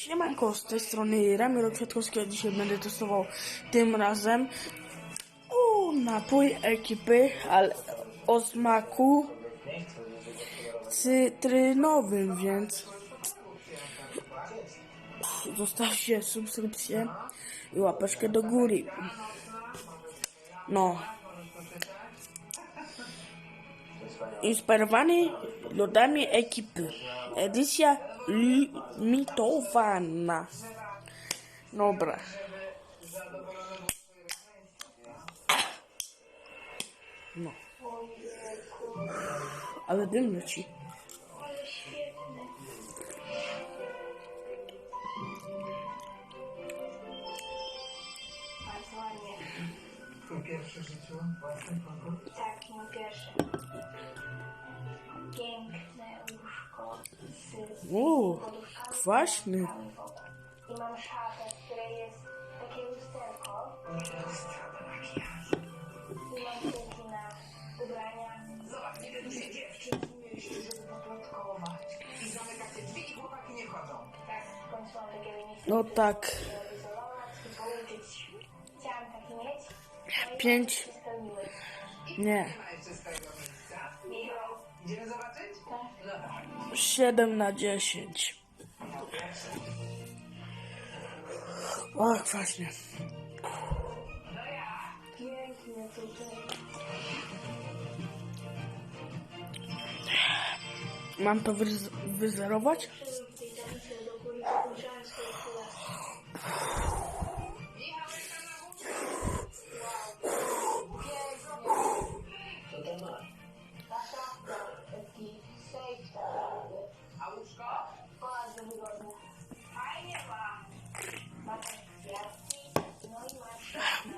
Siemanko, z tej strony Ramiro Kwiatkowski, a dzisiaj będę testował tym razem o, napój ekipy, ale o smaku cytrynowym, więc zostawcie subskrypcję i łapeczkę do góry. No. Inspirowany lodami ekipy. Edycja limitowana. Dobra. No. Ale dym leci. Twój pierwszy w życiu własny konkurs? Tak, mój pierwszy. Piękne łóżko z Uuu, poduszkami kwaśny. i mam szafę, w której jest takie lusterko. Strata makijażu. I mam półki na ubrania. Zobacz, ile tu się dziewczyn mieliście, żeby poplotkować. I zamykacie drzwi i chłopaki nie wchodzą. Tak, w końcu mam miejsca, No tak. izolować i pouczyć. Chciałam taki mieć. Pięć. Nie. 7 na 10. O, tutaj. Mam to wyz- wyzerować?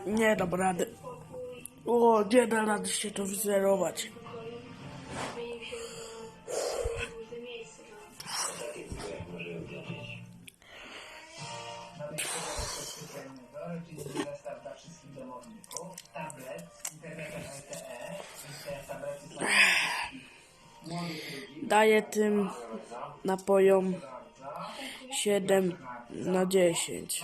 Nie dam rady. O, nie da rady się to wyzerować. Daję tym napojom Bardzo. 7 na 10.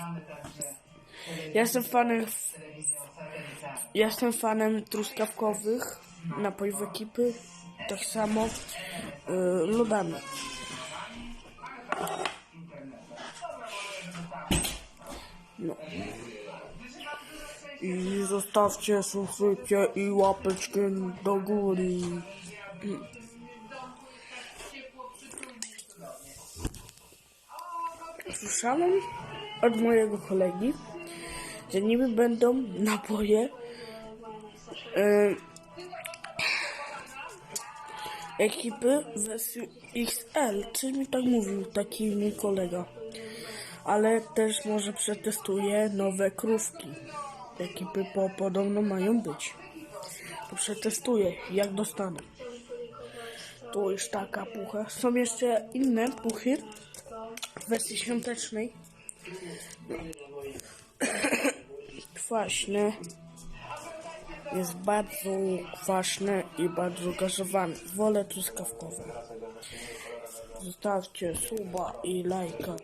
Także Jestem fanem, satelitarną. jestem fanem truskawkowych napojów ekipy. Tak samo y, lodami. No. I zostawcie subskrypcję i łapeczkę do góry. Słyszałem od mojego kolegi, że niby będą napoje e, ekipy wersji XL, czy mi tak mówił taki mój kolega. Ale też może przetestuję nowe krówki. Ekipy po, podobno mają być. To przetestuję, jak dostanę. Tu już taka pucha. Są jeszcze inne puchy w wersji świątecznej. Kwaśne. Jest bardzo kwaśne i bardzo gazowane. Wolę truskawkowe. Zostawcie suba i lajka.